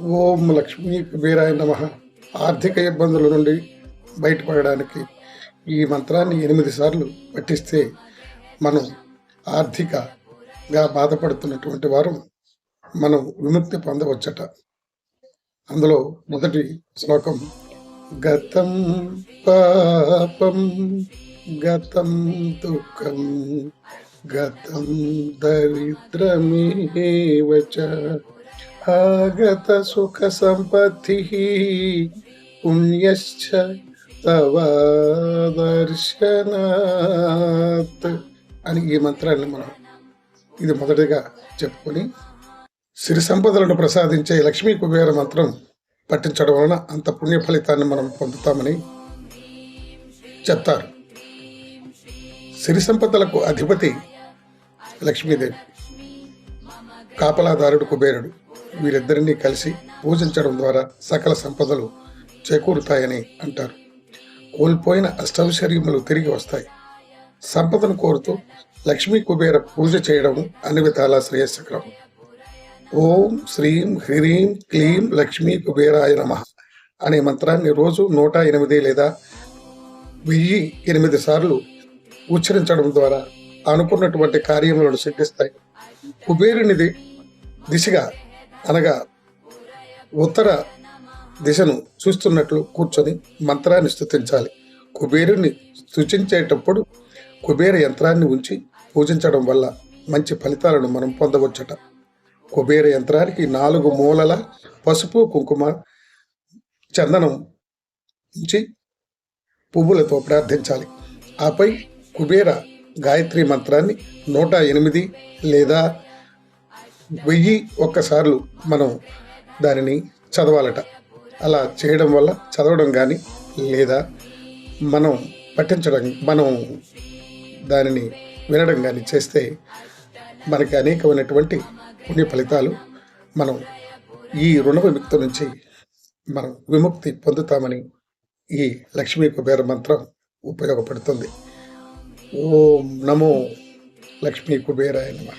ఓం లక్ష్మీ వీరాయ నమ. ఆర్థిక ఇబ్బందుల నుండి బయటపడడానికి ఈ మంత్రాన్ని ఎనిమిది సార్లు పఠిస్తే మనం ఆర్థికగా బాధపడుతున్నటువంటి వారు మనం విముక్తి పొందవచ్చట. అందులో మొదటి శ్లోకం గతం పాపం గతం దుఃఖం గతం దరిద్రమేవ చ సుఖ సంపత్తి పుణ్యశ్చ దర్శనాత్ అని ఈ మంత్రాన్ని మనం ఇది మొదటిగా చెప్పుకొని సిరి సంపదలను ప్రసాదించే లక్ష్మీ కుబేర మంత్రం పఠించడం వలన అంత పుణ్య ఫలితాన్ని మనం పొందుతామని చెప్తారు. సిరి సంపదలకు అధిపతి లక్ష్మీదేవి కాపలాదారుడు కుబేరుడు. వీరిద్దరినీ కలిసి పూజించడం ద్వారా సకల సంపదలు చేకూరుతాయని అంటారు. కోల్పోయిన అష్టౌశ్వర్యములు తిరిగి వస్తాయి. సంపదను కోరుతూ లక్ష్మీ కుబేర పూజ చేయడం అన్ని విధాలా శ్రేయస్కరం. ఓం శ్రీం హ్రీం క్లీం లక్ష్మీ కుబేరాయ నమ అనే మంత్రాన్ని రోజు నూట ఎనిమిది లేదా వెయ్యి ఎనిమిది సార్లు ఉచ్చరించడం ద్వారా అనుకున్నటువంటి కార్యములను సిద్ధిస్తాయి. కుబేరునిది దిశగా అనగా ఉత్తర దిశను చూస్తున్నట్లు కూర్చొని మంత్రాన్ని స్థుతించాలి కుబేరుని స్తుతించేటప్పుడు కుబేర యంత్రాన్ని ఉంచి పూజించడం వల్ల మంచి ఫలితాలను మనం పొందవచ్చట. కుబేర యంత్రానికి నాలుగు మూలల పసుపు కుంకుమ చందనం ఉంచి పువ్వులతో ప్రార్థించాలి. ఆపై కుబేర గాయత్రి మంత్రాన్ని నూట ఎనిమిది లేదా వెయ్యి ఒక్కసార్లు మనం దానిని చదవాలట. అలా చేయడం వల్ల చదవడం కానీ లేదా మనం పఠించడం మనం దానిని వినడం కానీ చేస్తే మనకి అనేకమైనటువంటి పుణ్య ఫలితాలు మనం ఈ రుణ విముక్తి నుంచి మనం విముక్తి పొందుతామని ఈ లక్ష్మీ కుబేర మంత్రం ఉపయోగపడుతుంది. ఓం నమో లక్ష్మీ కుబేరాయ నమ.